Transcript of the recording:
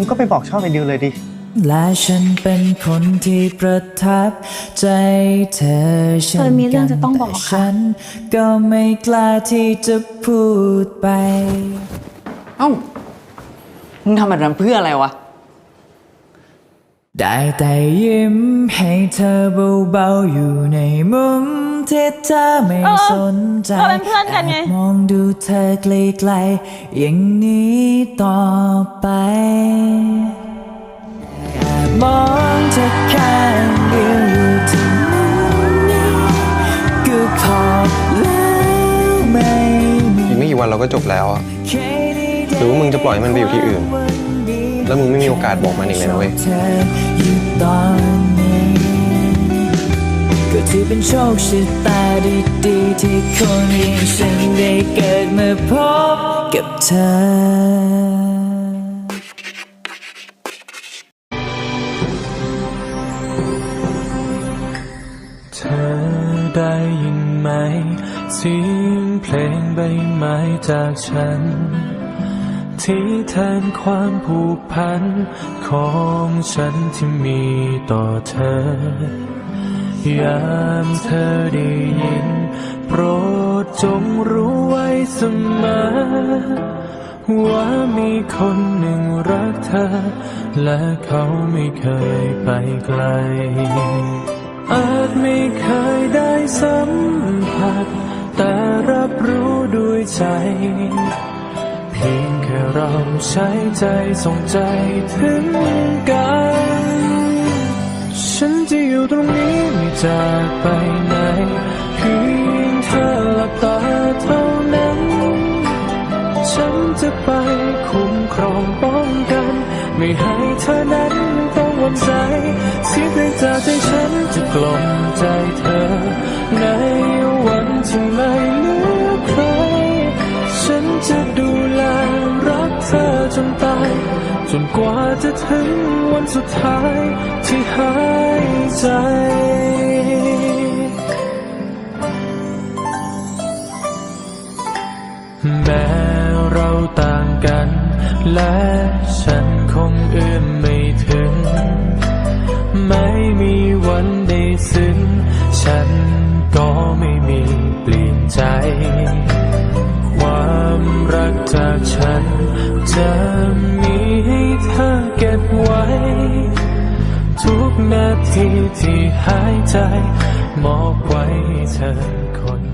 มึงก็ไปบอกชอบไอ้ดิวเลยดิ และฉันเป็นคนที่ประทับใจเธอเช่นเธอมีเรื่องจะต้องบอกแต่ค่ะ ฉันก็ไม่กล้าที่จะพูดไป เอ้า มึงทำแบบนั้นเพื่ออะไรวะ ได้แต่ยิ้มให้เธอเบาๆอยู่ในมุม ที่เธอไม่เออสนใจเราเป็นเพื่อนกันไง แอบมองดูเธอไกลๆอย่างนี้ต่อไป แอบมองเธอข้างเดียวอยู่ที่มุมนี้ก็พอแล้วไม่มีอีกไม่กี่วันเราก็จบแล้วอะ หรือว่ามึงจะปล่อยให้มันไปอยู่ที่อื่น แล้วมึงไม่มีโอกาสบอกมันอีกเลยนะเว้ยเธออยู่ตอนนี้ก็ถือ เป็นโชคชะตาดีๆที่คนอย่างฉันได้เกิดมาพบกับเธอเธอได้ยินไหมเสียงเพลงใบไม้จากฉัน ที่แทนความผูกพันของฉันที่มีต่อเธอ ยามเธอได้ยิน โปรดจงรู้ไว้เสมอ ว่ามีคนหนึ่งรักเธอ และเขาไม่เคยไปไกล อาจไม่เคยได้สัมผัส แต่รับรู้ด้วยใจ เพียงแค่เราใช้ใจส่งใจถึงกัน ฉันจะอยู่ตรงนี้ไม่จากไปไหนเพียงเธอหลับตาเท่านั้น ฉันจะไปคุ้มครองป้องกัน ไม่ให้เธอนั้นต้องหวั่นใจเสียงเพลงจากใจฉันจะกล่อมใจเธอ ในวันที่ไม่เหลือใคร ฉันจะดูแลรักเธอจนตาย จนกว่าจะถึง วันสุดท้ายที่หายใจ แม้เราต่างกัน และฉันคงเอื้อมไม่ถึง ไม่มีวันได้ซึ้ง ฉันก็ไม่มีเปลี่ยนใจ ความรักจากฉันจะมี ที่ที่หายใจมอบไว้เธอคน